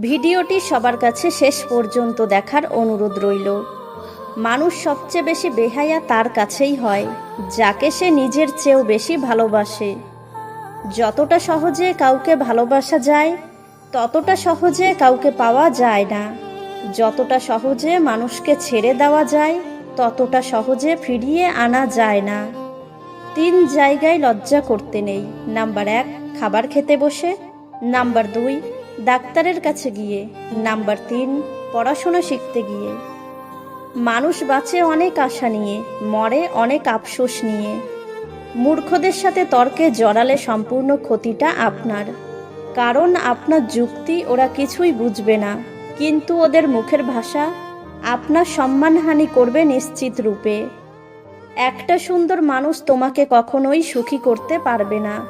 ভিডিওটি সবার কাছে শেষ পর্যন্ত দেখার অনুরোধ রইল। মানুষ সবচেয়ে বেশি বেহায়া তার কাছেই হয়, যাকে সে নিজের চেয়েও বেশি ভালোবাসে। যতটা সহজে কাউকে ভালোবাসা যায়, ততটা সহজে কাউকে পাওয়া যায় না। যতটা সহজে মানুষকে ছেড়ে দেওয়া যায়, ততটা সহজে ফিরিয়ে আনা যায় না। তিন জায়গায় লজ্জা করতে নেই। নাম্বার এক, খাবার খেতে বসে। নাম্বার দুই ডাক্তারের কাছে গিয়ে, নাম্বার তিন, পড়াশোনা শিখতে গিয়ে। মানুষ বাঁচে অনেক আশা নিয়ে, মরে অনেক আফসোস নিয়ে। মূর্খদের সাথে তর্কে জড়ালে সম্পূর্ণ ক্ষতিটা আপনার। কারণ আপনার যুক্তি ওরা কিছুই বুঝবে না। কিন্তু ওদের মুখের ভাষা, আপনার সম্মানহানি করবে নিশ্চিত রূপে। একটা সুন্দর মানুষ তোমাকে কখনোই সুখী করতে পারবে না।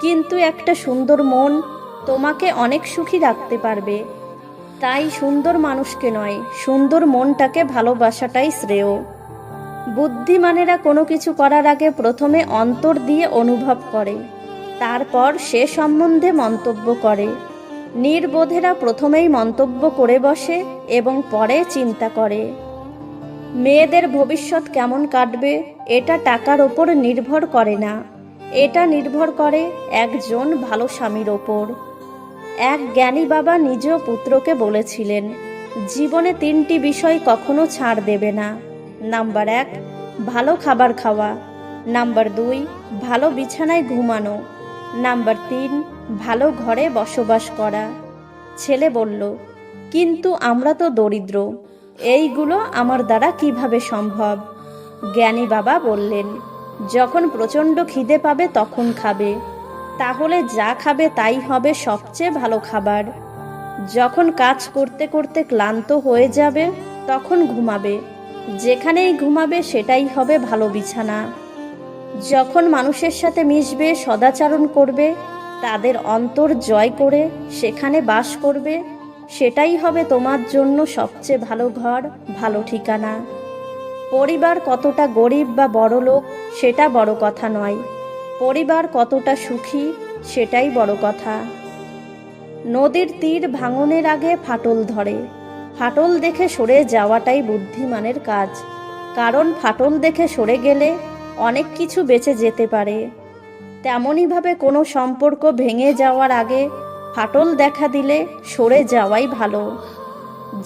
কিন্তু একটা সুন্দর মন তোমাকে অনেক সুখী রাখতে পারবে। তাই সুন্দর মানুষকে নয়, সুন্দর মনটাকে ভালোবাসাটাই শ্রেয়। বুদ্ধিমানেরা কোনো কিছু করার আগে প্রথমে অন্তর দিয়ে অনুভব করে, তারপর সে সম্বন্ধে মন্তব্য করে। নির্বোধেরা প্রথমেই মন্তব্য করে বসে এবং পরে চিন্তা করে। মেয়েদের ভবিষ্যৎ কেমন কাটবে, এটা টাকার ওপর নির্ভর করে না। এটা নির্ভর করে একজন ভালো স্বামীর ওপর। এক জ্ঞানী বাবা নিজেও পুত্রকে বলেছিলেন, জীবনে তিনটি বিষয় কখনো ছাড় দেবে না। নাম্বার এক, ভালো খাবার খাওয়া। নাম্বার দুই, ভালো বিছানায় ঘুমানো। নাম্বার তিন, ভালো ঘরে বসবাস করা। ছেলে বলল, কিন্তু আমরা তো দরিদ্র, এইগুলো আমার দ্বারা কীভাবে সম্ভব? জ্ঞানী বাবা বললেন, যখন প্রচণ্ড খিদে পাবে তখন খাবে। তাহলে যা খাবে তাই হবে সবচেয়ে ভালো খাবার। যখন কাজ করতে করতে ক্লান্ত হয়ে যাবে, তখন ঘুমাবে। যেখানেই ঘুমাবে, সেটাই হবে ভালো বিছানা। যখন মানুষের সাথে মিশবে, সদাচরণ করবে, তাদের অন্তর জয় করে সেখানে বাস করবে, সেটাই হবে তোমার জন্য সবচেয়ে ভালো ঘর, ভালো ঠিকানা। পরিবার কতটা গরিব বা বড় লোক সেটা বড় কথা নয়। পরিবার কতটা সুখী, সেটাই বড় কথা। নদীর তীর ভাঙনের আগে ফাটল ধরে। ফাটল দেখে সরে যাওয়াটাই বুদ্ধিমানের কাজ। কারণ ফাটল দেখে সরে গেলে অনেক কিছু বেঁচে যেতে পারে। তেমনইভাবে কোনো সম্পর্ক ভেঙে যাওয়ার আগে ফাটল দেখা দিলে সরে যাওয়াই ভালো।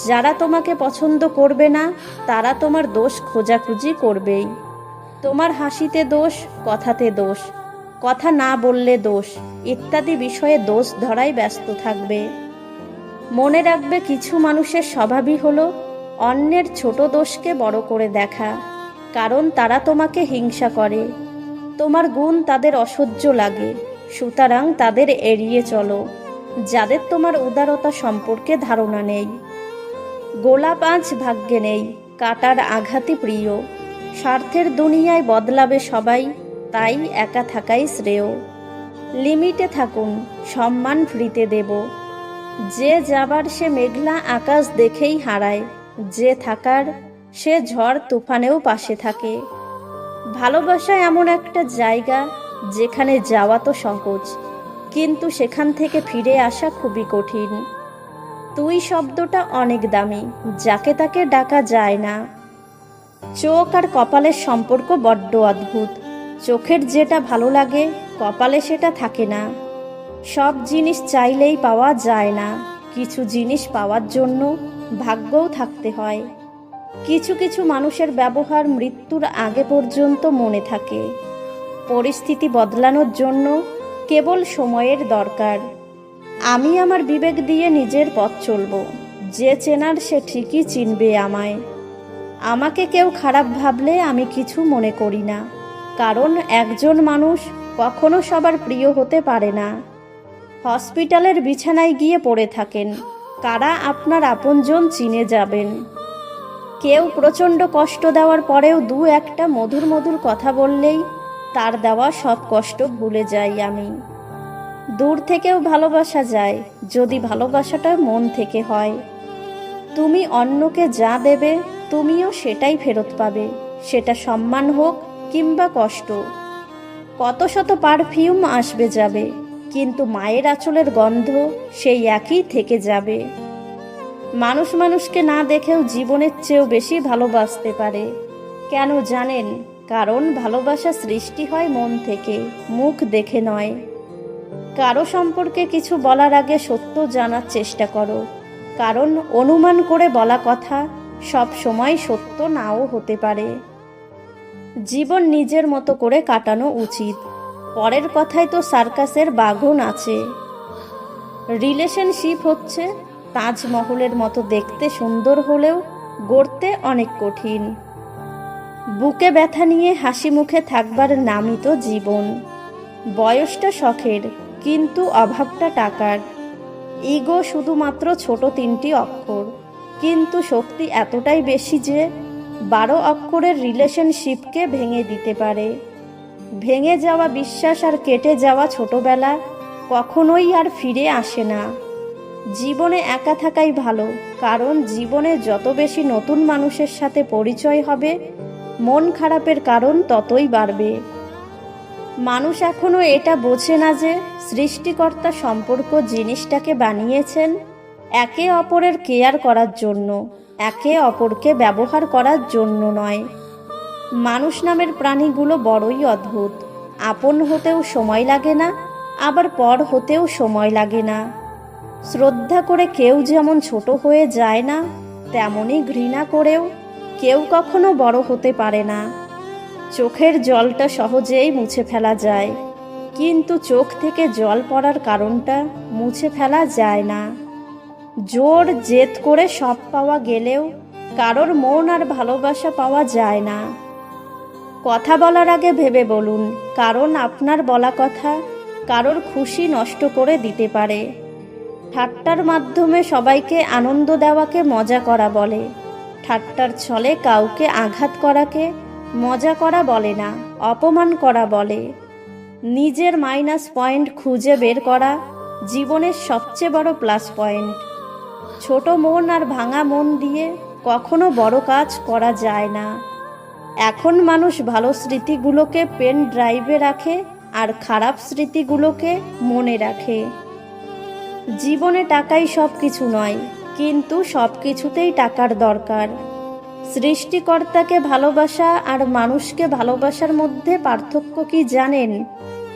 যারা তোমাকে পছন্দ করবে না, তারা তোমার দোষ খোঁজাখুঁজি করবেই। তোমার হাসিতে দোষ, কথাতে দোষ। কথা না বললে দোষ, ইত্যাদি বিষয়ে দোষ ধরাই ব্যস্ত থাকবে। মনে রাখবে কিছু মানুষের স্বভাবই হলো, অন্যের ছোট দোষকে বড় করে দেখা, কারণ তারা তোমাকে হিংসা করে। তোমার গুণ তাদের অসহ্য লাগে, সুতরাং তাদের এড়িয়ে চলো, যাদের তোমার উদারতা সম্পর্কে ধারণা নেই। গোলাপ আঁচ ভাগ্যে নেই, কাটার আঘাতই প্রিয়, স্বার্থের দুনিয়ায় বদলাবে সবাই তাই একা থাকাই শ্রেয়। লিমিটে থাকুন, সম্মান ফ্রিতে দেব। যে যাবার সে মেঘলা আকাশ দেখেই হারায়, যে থাকার সে ঝড় তুফানেও পাশে থাকে। ভালোবাসা এমন একটা জায়গা, যেখানে যাওয়া তো সহজ, কিন্তু সেখান থেকে ফিরে আসা খুবই কঠিন। তুই শব্দটা অনেক দামি, যাকে তাকে ডাকা যায় না। চোখ আর কপালের সম্পর্ক বড্ড অদ্ভুত চোখের যেটা ভালো লাগে, কপালে সেটা থাকে না। সব জিনিস চাইলেই পাওয়া যায় না। কিছু জিনিস পাওয়ার জন্য ভাগ্যও থাকতে হয়। কিছু কিছু মানুষের ব্যবহার মৃত্যুর আগে পর্যন্ত মনে থাকে। পরিস্থিতি বদলানোর জন্য কেবল সময়ের দরকার। আমি আমার বিবেক দিয়ে নিজের পথ চলব। যে চেনার সে ঠিকই চিনবে আমায়। আমাকে কেউ খারাপ ভাবলে আমি কিছু মনে করি না। কারণ একজন মানুষ কখনো সবার প্রিয় হতে পারে না। হসপিটালের বিছানায় গিয়ে পড়ে থাকেন। কারা আপনার আপনজন চিনে যাবেন। কেউ প্রচণ্ড কষ্ট দেওয়ার পরেও দু একটা মধুর মধুর কথা বললেই তার দেওয়া সব কষ্ট ভুলে যাই আমি। দূর থেকেও ভালোবাসা যায়, যদি ভালোবাসাটা মন থেকে হয়। তুমি অন্যকে যা দেবে, তুমিও সেটাই ফেরত পাবে। সেটা সম্মান হোক কিংবা কষ্ট। কত শত পারফিউম আসবে যাবে, কিন্তু মায়ের আঁচলের গন্ধ সেই একই থেকে যাবে। মানুষ মানুষকে না দেখেও জীবনের চেয়েও বেশি ভালোবাসতে পারে। কেন জানেন? কারণ ভালোবাসা সৃষ্টি হয় মন থেকে, মুখ দেখে নয়। কারও সম্পর্কে কিছু বলার আগে সত্য জানার চেষ্টা করো। কারণ অনুমান করে বলা কথা সব সময় সত্য নাও হতে পারে। জীবন নিজের মতো করে কাটানো উচিত। পরের কথায় তো সার্কাসের বাঘন আছে। রিলেশনশিপ হচ্ছে তাজমহলের মতো দেখতে সুন্দর হলেও গড়তে অনেক কঠিন। বুকে ব্যথা নিয়ে হাসি মুখে থাকবার নামই তো জীবন। বয়সটা শখের, কিন্তু অভাবটা টাকার। ইগো শুধুমাত্র ছোট তিনটি অক্ষর, কিন্তু শক্তি এতটাই বেশি যে বারো অক্ষরের রিলেশনশিপকে ভেঙে দিতে পারে। ভেঙে যাওয়া বিশ্বাস আর কেটে যাওয়া ছোটবেলা কখনোই আর ফিরে আসে না। জীবনে একা থাকাই ভালো, কারণ জীবনে যত বেশি নতুন মানুষের সাথে পরিচয় হবে, মন খারাপের কারণ ততই বাড়বে। মানুষ এখনও এটা বোঝে না যে সৃষ্টিকর্তা সম্পর্ক জিনিসটাকে বানিয়েছেন একে অপরের কেয়ার করার জন্য। একে অপরকে ব্যবহার করার জন্য নয়। মানুষ নামের প্রাণীগুলো বড়ই অদ্ভুত। আপন হতেও সময় লাগে না, আবার পর হতেও সময় লাগে না। শ্রদ্ধা করে কেউ যেমন ছোট হয়ে যায় না তেমনই ঘৃণা করেও কেউ কখনো বড় হতে পারে না। চোখের জলটা সহজেই মুছে ফেলা যায়, কিন্তু চোখ থেকে জল পড়ার কারণটা মুছে ফেলা যায় না। জোর জেদ করে সব পাওয়া গেলেও কারোর মন আর ভালোবাসা পাওয়া যায় না। কথা বলার আগে ভেবে বলুন, কারণ আপনার বলা কথা কারোর খুশি নষ্ট করে দিতে পারে। ঠাট্টার মাধ্যমে সবাইকে আনন্দ দেওয়াকে মজা করা বলে। ঠাট্টার ছলে কাউকে আঘাত করাকে মজা করা বলে না, অপমান করা বলে। নিজের মাইনাস পয়েন্ট খুঁজে বের করা জীবনের সবচেয়ে বড় প্লাস পয়েন্ট ছোট মন আর ভাঙা মন দিয়ে কখনো বড় কাজ করা যায় না। এখন মানুষ ভালো স্মৃতিগুলোকে পেন ড্রাইভে রাখে আর খারাপ স্মৃতিগুলোকে মনে রাখে। জীবনে টাকাই সব কিছু নয়, কিন্তু সব কিছুতেই টাকার দরকার। সৃষ্টিকর্তাকে ভালোবাসা আর মানুষকে ভালোবাসার মধ্যে পার্থক্য কি জানেন?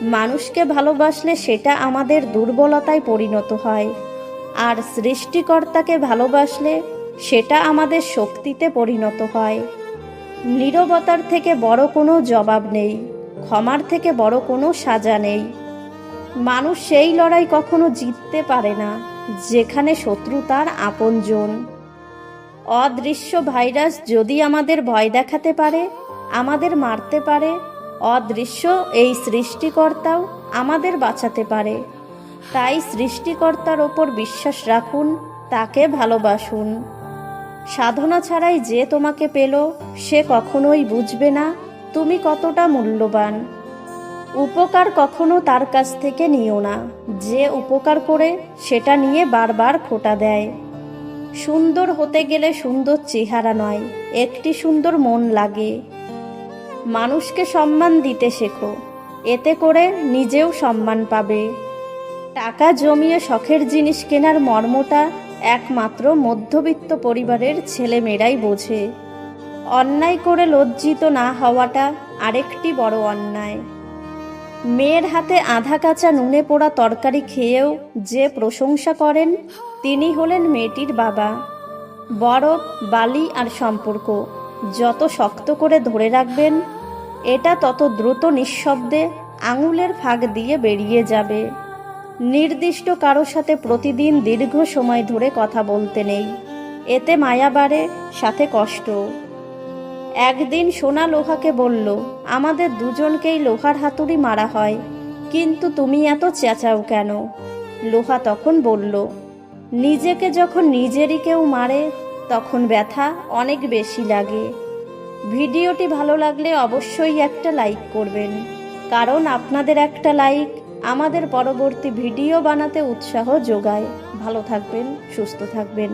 মানুষকে ভালোবাসলে সেটা আমাদের দুর্বলতায় পরিণত হয়। আর সৃষ্টিকর্তাকে ভালোবাসলে সেটা আমাদের শক্তিতে পরিণত হয়। নীরবতার থেকে বড় কোনো জবাব নেই, ক্ষমার থেকে বড় কোনো সাজা নেই। মানুষ সেই লড়াই কখনো জিততে পারে না, যেখানে শত্রু তার আপনজন। অদৃশ্য ভাইরাস যদি আমাদের ভয় দেখাতে পারে, আমাদের মারতে পারে, অদৃশ্য এই সৃষ্টিকর্তাও আমাদের বাঁচাতে পারে। তাই সৃষ্টিকর্তার ওপর বিশ্বাস রাখুন, তাকে ভালোবাসুন। সাধনা ছাড়াই যে তোমাকে পেল, সে কখনোই বুঝবে না তুমি কতটা মূল্যবান। উপকার কখনো তার কাছ থেকে নিও না, যে উপকার করে সেটা নিয়ে বারবার খোটা দেয়। সুন্দর হতে গেলে সুন্দর চেহারা নয়, একটি সুন্দর মন লাগে। মানুষকে সম্মান দিতে শেখো, এতে করে নিজেও সম্মান পাবে। টাকা জমিয়ে শখের জিনিস কেনার মর্মটা একমাত্র মধ্যবিত্ত পরিবারের ছেলেমেয়েরাই বোঝে। অন্যায় করে লজ্জিত না হওয়াটা আরেকটি বড় অন্যায়। মেয়ের হাতে আধা কাঁচা নুনে পোড়া তরকারি খেয়েও যে প্রশংসা করেন, তিনি হলেন মেয়েটির বাবা। বরফ বালি আর সম্পর্ক, যত শক্ত করে ধরে রাখবেন, এটা তত দ্রুত নিঃশব্দে আঙুলের ফাঁক দিয়ে বেরিয়ে যাবে। নির্দিষ্ট কারও সাথে প্রতিদিন দীর্ঘ সময় ধরে কথা বলতে নেই। এতে মায়া বাড়ে, সাথে কষ্ট। একদিন সোনা লোহাকে বলল, আমাদের দুজনকেই লোহার হাতুড়ি মারা হয়, কিন্তু তুমি এত চেঁচাও কেন? লোহা তখন বলল, নিজেকে যখন নিজেরই কেউ মারে, তখন ব্যথা অনেক বেশি লাগে। ভিডিওটি ভালো লাগলে অবশ্যই একটা লাইক করবেন, কারণ আপনাদের একটা লাইক আমাদের পরবর্তী ভিডিও বানাতে উৎসাহ যোগায়। ভালো থাকবেন সুস্থ থাকবেন।